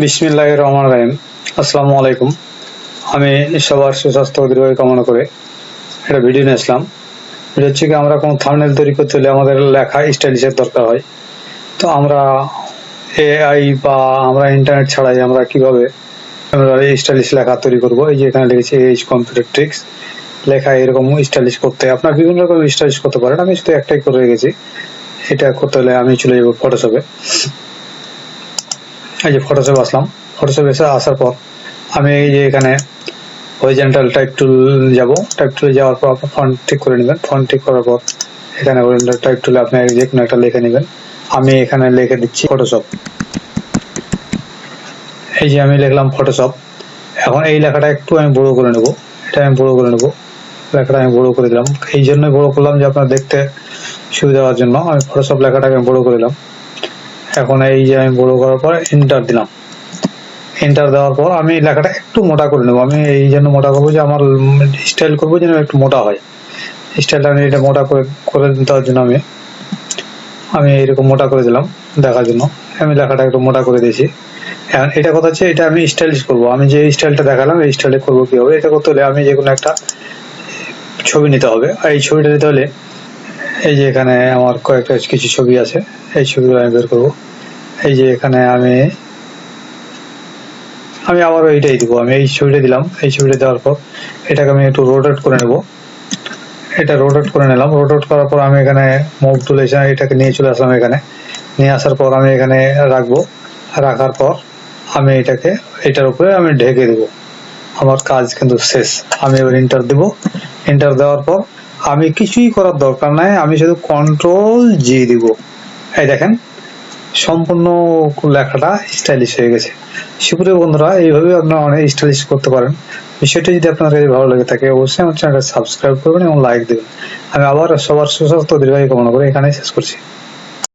বিসমিল্লাহ রহমান রাহিম। আসসালামু আলাইকুম। আমি সবার সুস্বাস্থ্য দীর্ঘায়ু কামনা করে একটা ভিডিও নিয়ে আসলাম। হচ্ছে কি আমরা কোনো থামনেল তৈরি করতে হলে আমাদের লেখা স্টাইলিশের দরকার হয়। তো আমরা এআই বা আমরা ইন্টারনেট ছাড়াই আমরা কীভাবে আমরা স্টাইলিশ লেখা তৈরি করব? এই যে এখানে লিখেছি এইচ কম্পিউটার ট্রিক্স লেখা এরকম স্টাইলিশ করতে। আপনার বিভিন্ন রকম স্টাইলিশ করতে পারেন। আমি শুধু একটাই করে রেখেছি। এটা করতে হলে আমি চলে যাব ফটোশপে এই যে ফটোশপ আসলাম ফটোশপ এসে আসার পর আমি এই যে এখানে হরিজেন্টাল টাইপ টুল যাব টাইপ টুলে যাওয়ার পর আপনার ফন্ট ঠিক করে নেবেন। ফন্ট ঠিক করার পর এখানে হরিজেন্টাল টাইপ টুলে আপনি যে কোনো একটা লিখে নেবেন। আমি এখানে লিখে দিচ্ছি ফটোশপ এই যে আমি লিখলাম ফটোশপ এখন এই লেখাটা একটু আমি বড় করে নেব। এটা আমি বড় করে নেব। লেখাটা আমি বড় করে দিলাম। এই জন্যই বড় করলাম যে আপনার দেখতে সুবিধা হওয়ার জন্য। আমি ফটোশপ লেখাটাকে আমি বড় করে দিলাম। এখন এই যে আমি বড় করার পর এন্টার দিলাম। এন্টার দেওয়ার পর আমি লেখাটা একটু মোটা করে নেব। আমি এই জন্য মোটা করব যে আমার স্টাইল করব যেন একটু মোটা হয়। স্টাইলটা আমি এটা মোটা করে করে দেওয়ার জন্য আমি আমি এরকম মোটা করে দিলাম দেখার জন্য। আমি লেখাটা একটু মোটা করে দিয়েছি। এখন এটা কথা হচ্ছে এটা আমি স্টাইলিশ করব। আমি যে স্টাইলটা দেখালাম, এই স্টাইলে করব কি হবে এটা করতে হলে আমি যে কোনো একটা ছবি নিতে হবে। আর এই ছবিটা নিতে হলে এই যে এখানে আমার কয়েকটা কিছু ছবি আছে, এই ছবিগুলো আমি বের করব। এই যে এখানে আমি আমি আবার এইটাই দিব, আমি এই ছবিটা দিলাম। এই ছবিটা দেওয়ার পর এটাকে আমি একটু রোটেট করে নেব। এটা রোটেট করে নিলাম। রোটেট করার পর আমি এখানে মুভ তুলে এটাকে নিয়ে চলে আসলাম এখানে। নিয়ে আসার পর আমি এখানে রাখব। রাখার পর আমি এটাকে, এটার উপরে আমি ঢেকে দেবো। আমার কাজ কিন্তু শেষ। আমি এবার ইন্টার দেব। ইন্টার দেওয়ার পর আমি কিছুই করার দরকার নাই, আমি শুধু কন্ট্রোল জি দিব। এই দেখেন, সম্পূর্ণ লেখাটা স্টাইলিশ হয়ে গেছে। সুপ্রিয় বন্ধুরা, এইভাবে আপনারা অনেক স্টাইলিশ করতে পারেন। বিষয়টি যদি আপনার কাছে ভালো লাগে থাকে, অবশ্যই আমার চ্যানেলটা সাবস্ক্রাইব করবেন এবং লাইক দেবেন। আমি আবার সবার সুস্বাস্থ্য দীর্ঘায়ু কামনা করে এখানেই শেষ করছি।